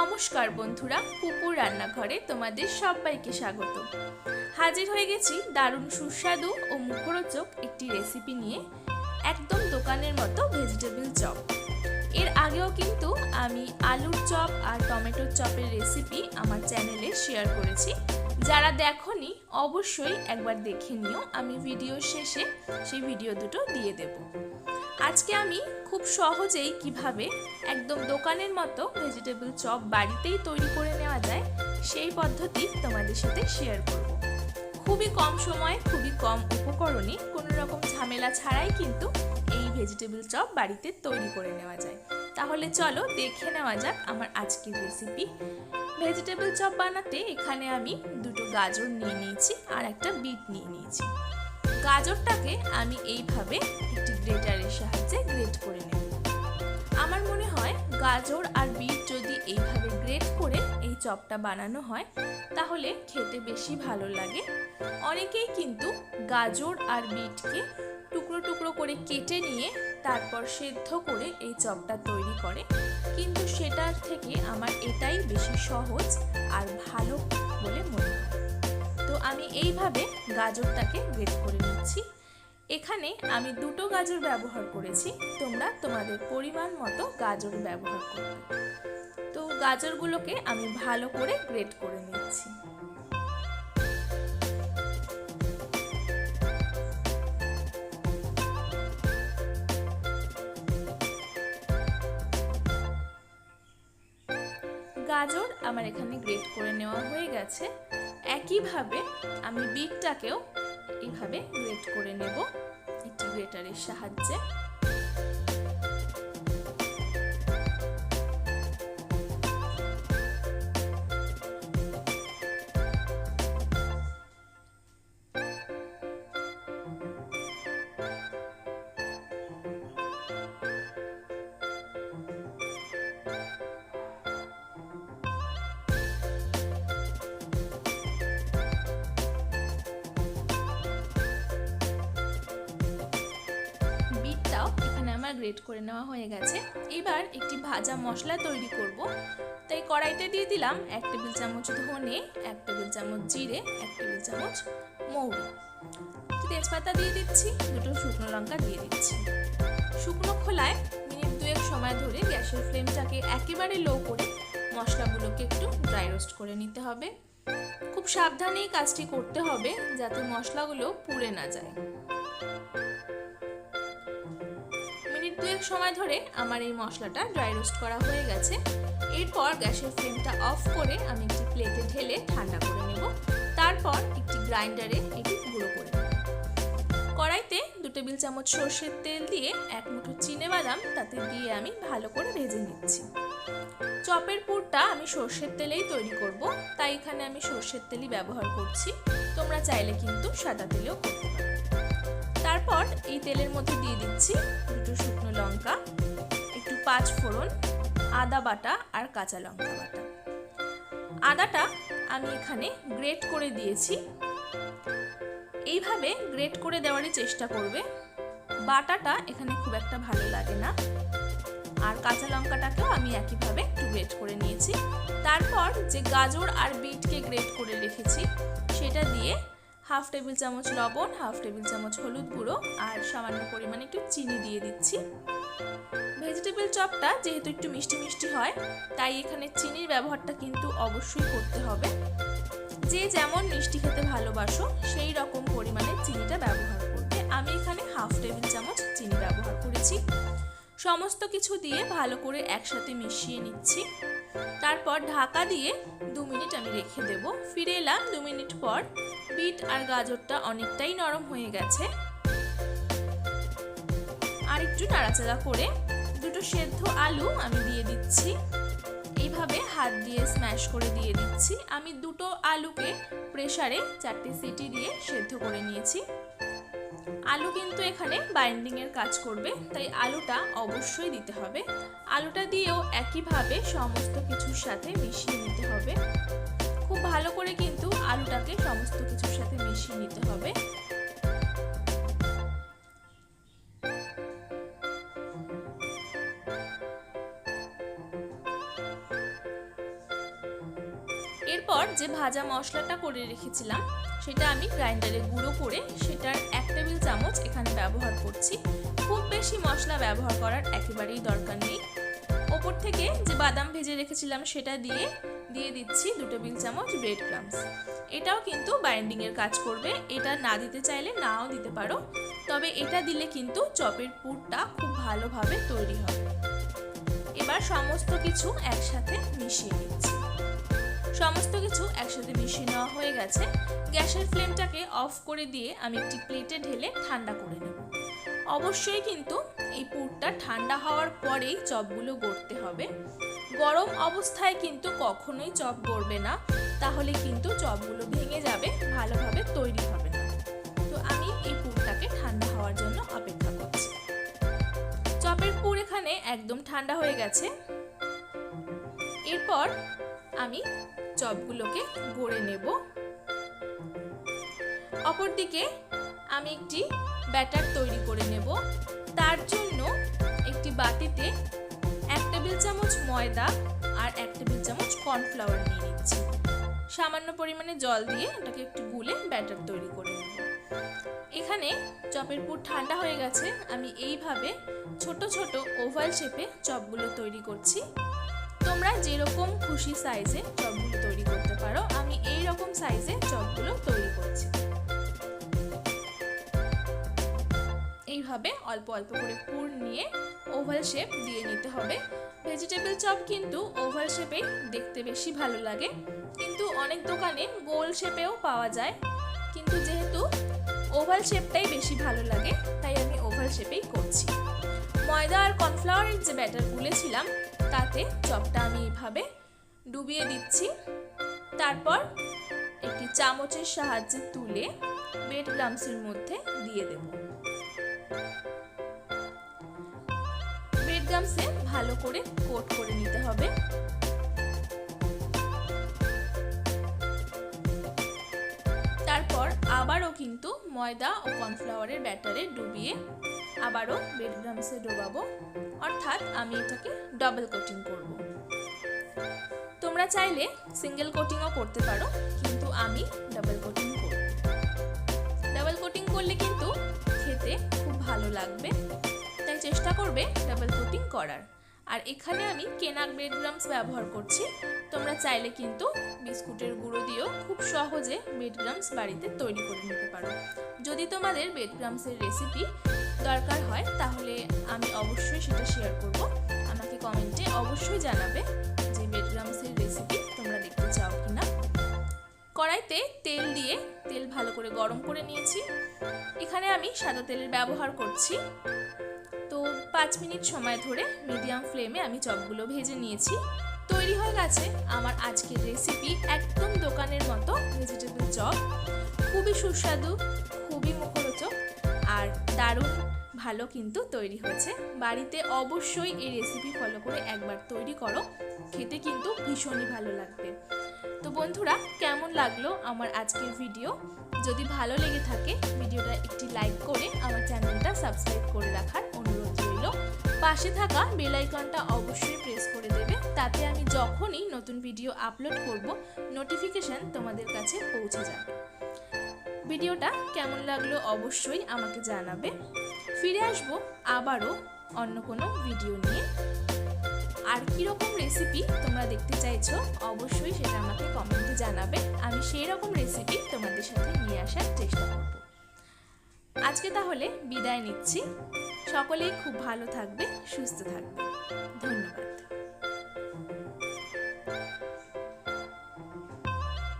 নমস্কার বন্ধুরা পুপুর রান্নাঘরে তোমাদের সবাইকে স্বাগত। হাজির হয়ে গেছি দারুণ সুস্বাদু ও মুখরোচক একটি রেসিপি নিয়ে, একদম দোকানের মতো ভেজিটেবল চপ। এর আগেও কিন্তু আমি আলুর চপ আর টমেটোর চপের রেসিপি আমার চ্যানেলে শেয়ার করেছি। যারা দেখনি, অবশ্যই একবার দেখে নিও। আমি ভিডিও শেষে সেই ভিডিও দুটো দিয়ে দেব। আজকে আমি খুব সহজেই কীভাবে একদম দোকানের মতো ভেজিটেবল চপ বাড়িতেই তৈরি করে নেওয়া যায়, সেই পদ্ধতি তোমাদের সাথে শেয়ার করব। খুবই কম সময়ে, খুবই কম উপকরণে, কোনো রকম ঝামেলা ছাড়াই কিন্তু এই ভেজিটেবল চপ বাড়িতে তৈরি করে নেওয়া যায়। তাহলে চলো দেখে নেওয়া যাক আমার আজকের রেসিপি ভেজিটেবল চপ বানাতে এখানে আমি দুটো গাজর নিয়ে নিয়েছি আর একটা বিট নিয়ে নিয়েছি। গাজরটাকে আমি এইভাবে একটি গ্রেটারের সাহায্যে গ্রেট করে নেব। আমার মনে হয় গাজর আর বিট যদি এইভাবে গ্রেট করে এই চপটা বানানো হয়, তাহলে খেতে বেশি ভালো লাগে। অনেকেই কিন্তু গাজর আর বিটকে টুকরো টুকরো করে কেটে নিয়ে তারপর সেদ্ধ করে এই চপটা তৈরি করে। কিন্তু সেটার থেকে আমার এটাই বেশি সহজ আর ভালো বলে মনে হয়। আমি এইভাবে গাজরটাকে গ্রেট করে নিচ্ছি। এখানে আমি দুটো গাজর ব্যবহার করেছি। তোমরা তোমাদের পরিমাণ মতো গাজর ব্যবহার করবে। তো গাজরগুলোকে আমি ভালো করে গ্রেট করে নিচ্ছি। গাজর আমার এখানে গ্রেট করে নেওয়া হয়ে গেছে। একইভাবে আমি বিটটাকেও এইভাবে গ্রেট করে নেব একটি গ্রেটারের সাহায্যে। গ্রেট করে নেওয়া হয়ে গেছে। এবার একটি ভাজা মশলা তৈরি করব। তাই কড়াইতে দিয়ে দিলাম এক টেবিল চামচ ধনে, এক টেবিল চামচ জিরে, এক টেবিল চামচ মৌরি। তেজপাতা দিয়ে দিচ্ছি, দুটো শুকনো লঙ্কা দিয়ে দিচ্ছি। শুকনো খোলায় মিনিট দুয়েক সময় ধরে গ্যাসের ফ্লেমটাকে একেবারে লো করে মশলাগুলোকে একটু ড্রাই রোস্ট করে নিতে হবে। খুব সাবধানেই কাজটি করতে হবে যাতে মশলাগুলো পুড়ে না যায়। দুয়েক সময় ধরে আমার এই মশলাটা ড্রাই রোস্ট করা হয়ে গেছে। এরপর গ্যাসের ফ্লেমটা অফ করে আমি একটি প্লেটে ঢেলে ঠান্ডা করে নেব। তারপর একটি গ্রাইন্ডারে এটি গুঁড়ো করে নেব। কড়াইতে দু টেবিল চামচ সর্ষের তেল দিয়ে এক মুঠো চিনে বাদাম তাতে দিয়ে আমি ভালো করে ভেজে নিচ্ছি। চপের পুরটা আমি সর্ষের তেলেই তৈরি করব, তাই এখানে আমি সর্ষের তেলই ব্যবহার করছি। তোমরা চাইলে কিন্তু সাদা তেলেও তারপর এই তেলের মধ্যে দিয়ে দিচ্ছি দুটো শুকনো লঙ্কা, একটু পাঁচ ফোড়ন, আদা বাটা আর কাঁচা লঙ্কা বাটা। আদাটা আমি এখানে গ্রেট করে দিয়েছি। এইভাবে গ্রেট করে দেওয়ারই চেষ্টা করবে। বাটাটা এখানে খুব একটা ভালো লাগে না। আর কাঁচা লঙ্কাটাকেও আমি একইভাবে একটু গ্রেট করে নিয়েছি। তারপর যে গাজর আর বিটকে গ্রেট করে রেখেছি, সেটা দিয়ে হাফ টেবিল চামচ লবণ, হাফ টেবিল চামচ হলুদ গুঁড়ো আর সামান্য পরিমাণে একটু চিনি দিয়ে দিচ্ছি। ভেজিটেবল চপটা যেহেতু একটু মিষ্টি মিষ্টি হয়, তাই এখানে চিনির ব্যবহারটা কিন্তু অবশ্যই করতে হবে। যে যেমন মিষ্টি খেতে ভালোবাসো, সেই রকম পরিমাণে চিনিটা ব্যবহার করতে আমি এখানে হাফ টেবিল চামচ চিনি ব্যবহার করেছি। সমস্ত কিছু দিয়ে ভালো করে একসাথে মিশিয়ে নিচ্ছি। তারপর ঢাকা দিয়ে দু মিনিট আমি রেখে দেব। ফিরে এলাম দু মিনিট পর। বিট আর গাজরটা অনেকটাই নরম হয়ে গেছে। আর একটু নাড়াচাড়া করে দুটো সেদ্ধ আলু আমি দিয়ে দিচ্ছি। এইভাবে হাত দিয়ে স্ম্যাশ করে দিয়ে দিচ্ছি। আমি দুটো আলুকে প্রেসারে চারটে সিটি দিয়ে সেদ্ধ করে নিয়েছি। আলু কিন্তু এখানে বাইন্ডিং এর কাজ করবে, তাই আলুটা অবশ্যই দিতে হবে। আলুটা দিয়েও একইভাবে সমস্ত কিছুর সাথে মিশিয়ে নিতে হবে। খুব ভালো করে কিন্তু আলুটাকে সমস্ত কিছুর সাথে মিশিয়ে নিতে হবে। এরপর যে ভাজা মশলাটা করে রেখেছিলাম সেটা আমি গ্রাইন্ডারে গুঁড়ো করে সেটার এক টেবিল চামচ এখানে ব্যবহার করছি। খুব বেশি মশলা ব্যবহার করার একেবারেই দরকার নেই। ওপর থেকে যে বাদাম ভেজে রেখেছিলাম সেটা দিয়ে দিয়ে দিচ্ছি দু টেবিল চামচ ব্রেড ক্রামস এটাও কিন্তু বাইন্ডিংয়ের কাজ করবে। এটা না দিতে চাইলে নাও দিতে পারো। তবে এটা দিলে কিন্তু চপের পুরটা খুব ভালোভাবে তৈরি হবে। এবার সমস্ত কিছু একসাথে মিশিয়ে নিচ্ছি। সমস্ত কিছু একসাথে মিশিয়ে নেওয়া হয়ে গেছে। গ্যাসের ফ্লেমটাকে অফ করে দিয়ে আমি একটি প্লেটে ঢেলে ঠান্ডা করে নেব। অবশ্যই কিন্তু এই পুরটা ঠান্ডা হওয়ার পরেই চপগুলো গড়তে হবে। গরম অবস্থায় কিন্তু কখনোই চপ গড়বে না। তাহলে কিন্তু চপগুলো ভেঙে যাবে, ভালোভাবে তৈরি হবে না। তো আমি এই পুরটাকে ঠান্ডা হওয়ার জন্য অপেক্ষা করছি। চপের পুর এখানে একদম ঠান্ডা হয়ে গেছে। এরপর আমি চপগুলোকে গড়ে নেব। অপরদিকে আমি একটি ব্যাটার তৈরি করে নেব। তার জন্য একটি বাটিতে এক টেবিল চামচ ময়দা আর এক টেবিল চামচ কর্নফ্লাওয়ার নিয়ে নিচ্ছি। সামান্য পরিমাণে জল দিয়ে ওটাকে একটু গুলে ব্যাটার তৈরি করে নেব। এখানে চপের পুর ঠান্ডা হয়ে গেছে। আমি এইভাবে ছোট ছোট ওভাল শেপে চপগুলো তৈরি করছি। তোমরা যেরকম খুশি সাইজে চপগুলো তৈরি করতে পারো, আমি এই রকম সাইজে চপগুলো তৈরি করছি। এইভাবে অল্প অল্প করে পুর নিয়ে ওভাল শেপ দিয়ে নিতে হবে। ভেজিটেবল চপ কিন্তু ওভাল শেপেই দেখতে বেশি ভালো লাগে। কিন্তু অনেক দোকানে গোল শেপেও পাওয়া যায়। কিন্তু যেহেতু ওভাল শেপটাই বেশি ভালো লাগে, তাই আমি ওভাল শেপেই করছি। ময়দা আর কর্নফ্লাওয়ারের যে ব্যাটার গুলেছিলাম তাতে চপটা আমি এইভাবে ডুবিয়ে দিচ্ছি। তারপর একটি চামচের সাহায্যে তুলে ব্রেড গ্রামসের মধ্যে দিয়ে দেব। ব্রেড ভালো করে কোট করে নিতে হবে। তারপর আবারও কিন্তু ময়দা ও কর্নফ্লাওয়ারের ব্যাটারে ডুবিয়ে আবারও ব্রেড গ্রামসে ডোবাবো। অর্থাৎ আমি এটাকে ডাবল কোটিং করব। তোমরা চাইলে সিঙ্গেল কোটিংও করতে পারো, কিন্তু আমি ডাবল কোটিং করব। ডাবল কোটিং করলে কিন্তু খেতে খুব ভালো লাগবে। তাই চেষ্টা করবে ডাবল কোটিং করার। আর এখানে আমি কেনা ব্রেড গ্রামস ব্যবহার করছি। তোমরা চাইলে কিন্তু বিস্কুটের গুঁড়ো দিয়েও খুব সহজে ব্রেড গ্রামস বাড়িতে তৈরি করে নিতে পারো। যদি তোমাদের ব্রেড গ্রামসের রেসিপি দরকার হয়, তাহলে আমি অবশ্যই সেটা শেয়ার করব। আমাকে কমেন্টে অবশ্যই জানাবে যে ব্রেড গ্রামসের রেসিপি তোমরা দেখতে চাও কি না কড়াইতে তেল দিয়ে তেল ভালো করে গরম করে নিয়েছি। এখানে আমি সাদা তেলের ব্যবহার করছি। তো পাঁচ মিনিট সময় ধরে মিডিয়াম ফ্লেমে আমি চপগুলো ভেজে নিয়েছি। তৈরি হয়ে গেছে আমার আজকের রেসিপি একদম দোকানের মতো ভেজিটেবল চপ। খুবই সুস্বাদু আর দারুণ ভালো কিন্তু তৈরি হয়েছে। বাড়িতে অবশ্যই এই রেসিপি ফলো করে একবার তৈরি করো। খেতে কিন্তু ভীষণই ভালো লাগবে। তো বন্ধুরা, কেমন লাগল আমার আজকের ভিডিও যদি ভালো লেগে থাকে, ভিডিওটা একটি লাইক করে আমার চ্যানেলটা সাবস্ক্রাইব করে রাখার অনুরোধ রইল। পাশে থাকা বেল আইকনটা অবশ্যই প্রেস করে দেবে। তাতে আমি যখনই নতুন ভিডিও আপলোড করব নোটিফিকেশান তোমাদের কাছে পৌঁছে যাবে। ভিডিওটা কেমন লাগল অবশ্যই আমাকে জানাবে। ফিরে আসব আবারও অন্য কোনো ভিডিও নিয়ে। আর কীরকম রেসিপি তোমরা দেখতে চাইছো অবশ্যই সেটা আমাকে কমেন্টে জানাবে। আমি সেই রকম রেসিপি তোমাদের সাথে নিয়ে আসার চেষ্টা করব। আজকে তাহলে বিদায় নিচ্ছি। সকলেই খুব ভালো থাকবে, সুস্থ থাকবে। ধন্যবাদ।